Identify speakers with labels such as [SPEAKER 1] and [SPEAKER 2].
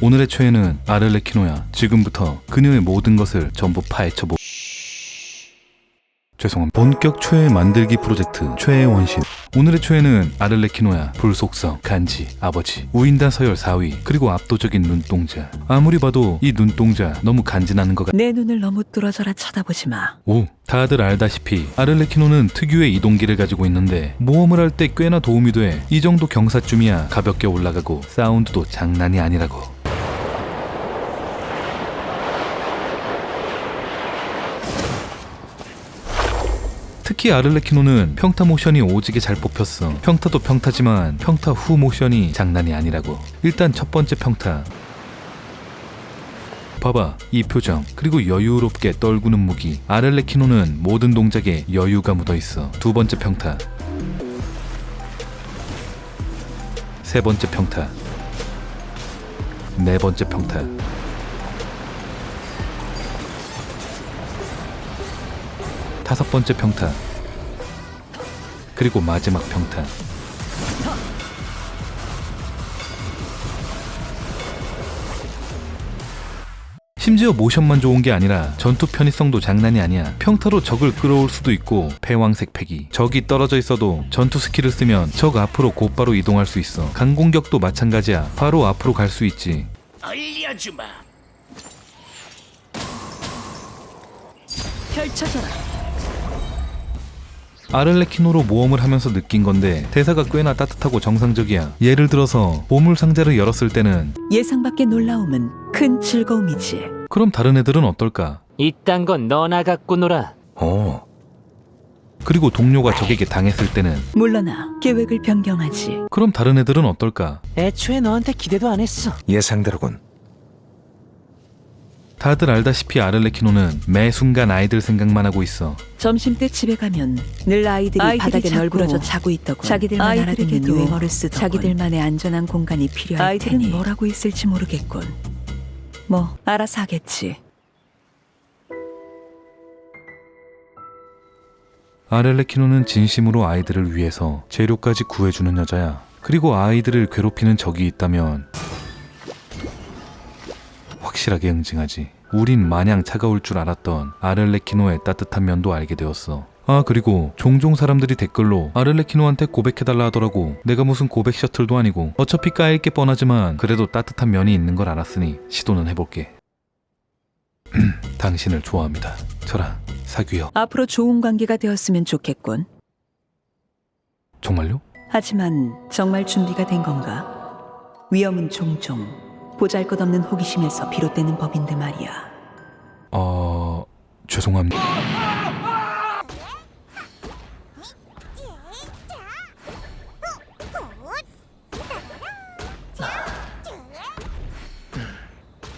[SPEAKER 1] 오늘의 최애는 아를레키노야. 지금부터 그녀의 모든 것을 전부 파헤쳐보. 죄송합니다. 본격 최애 만들기 프로젝트 최애 원신. 오늘의 최애는 아를레키노야. 불속성, 간지, 아버지, 우인단 서열 4위, 그리고 압도적인 눈동자. 아무리 봐도 이 눈동자 너무 간지나는 것 같.
[SPEAKER 2] 내 눈을 너무 뚫어져라 쳐다보지 마.
[SPEAKER 1] 오, 다들 알다시피 아를레키노는 특유의 이동기를 가지고 있는데 모험을 할 때 꽤나 도움이 돼. 이 정도 경사쯤이야 가볍게 올라가고 사운드도 장난이 아니라고. 특히 아를레키노는 평타 모션이 오지게 잘 뽑혔어. 평타도 평타지만 평타 후 모션이 장난이 아니라고. 일단 첫 번째 평타. 봐봐 이 표정 그리고 여유롭게 떨구는 무기 아를레키노는 모든 동작에 여유가 묻어있어 두 번째 평타 세 번째 평타 네 번째 평타 다섯 번째 평타 그리고 마지막 평타 심지어 모션만 좋은 게 아니라 전투 편의성도 장난이 아니야. 평타로 적을 끌어올 수도 있고 패왕색 패기. 적이 떨어져 있어도 전투 스킬을 쓰면 적 앞으로 곧바로 이동할 수 있어. 강공격도 마찬가지야. 바로 앞으로 갈 수 있지.
[SPEAKER 3] 알려주마.
[SPEAKER 2] 펼쳐져라.
[SPEAKER 1] 아를레키노로 모험을 하면서 느낀 건데 대사가 꽤나 따뜻하고 정상적이야. 예를 들어서 보물 상자를 열었을 때는
[SPEAKER 2] 예상 밖의 놀라움은 큰 즐거움이지.
[SPEAKER 1] 그럼 다른 애들은 어떨까?
[SPEAKER 3] 이딴 건 너나 갖고 놀아.
[SPEAKER 1] 어. 그리고 동료가 적에게 당했을 때는
[SPEAKER 2] 물러나 계획을 변경하지.
[SPEAKER 1] 그럼 다른 애들은 어떨까?
[SPEAKER 3] 애초에 너한테 기대도 안 했어.
[SPEAKER 4] 예상대로군.
[SPEAKER 1] 다들 알다시피 아를레키노는 매 순간 아이들 생각만 하고 있어.
[SPEAKER 2] 점심 때 집에 가면 늘 아이들이,
[SPEAKER 5] 아이들이
[SPEAKER 2] 바닥에
[SPEAKER 5] 자꾸
[SPEAKER 2] 널브러져 자고 있더군.
[SPEAKER 5] 자기들만 알아듣는 유행어를 쓰더군.
[SPEAKER 2] 자기들만의 안전한 공간이 필요할
[SPEAKER 5] 아이들은
[SPEAKER 2] 테니 뭐라고 있을지 모르겠군. 뭐 알아서 하겠지.
[SPEAKER 1] 아렐레키노는 진심으로 아이들을 위해서 재료까지 구해주는 여자야. 그리고 아이들을 괴롭히는 적이 있다면 확실하게 응징하지. 우린 마냥 차가울 줄 알았던 아렐레키노의 따뜻한 면도 알게 되었어. 아 그리고 종종 사람들이 댓글로 아를레키노한테 고백해달라 하더라고 내가 무슨 고백 셔틀도 아니고 어차피 까일 게 뻔하지만 그래도 따뜻한 면이 있는 걸 알았으니 시도는 해볼게 당신을 좋아합니다 철아 사귀어
[SPEAKER 2] 앞으로 좋은 관계가 되었으면 좋겠군.
[SPEAKER 1] 정말요?
[SPEAKER 2] 하지만 정말 준비가 된 건가? 위험은 종종 보잘것없는 호기심에서 비롯되는 법인데 말이야.
[SPEAKER 1] 어... 죄송합니다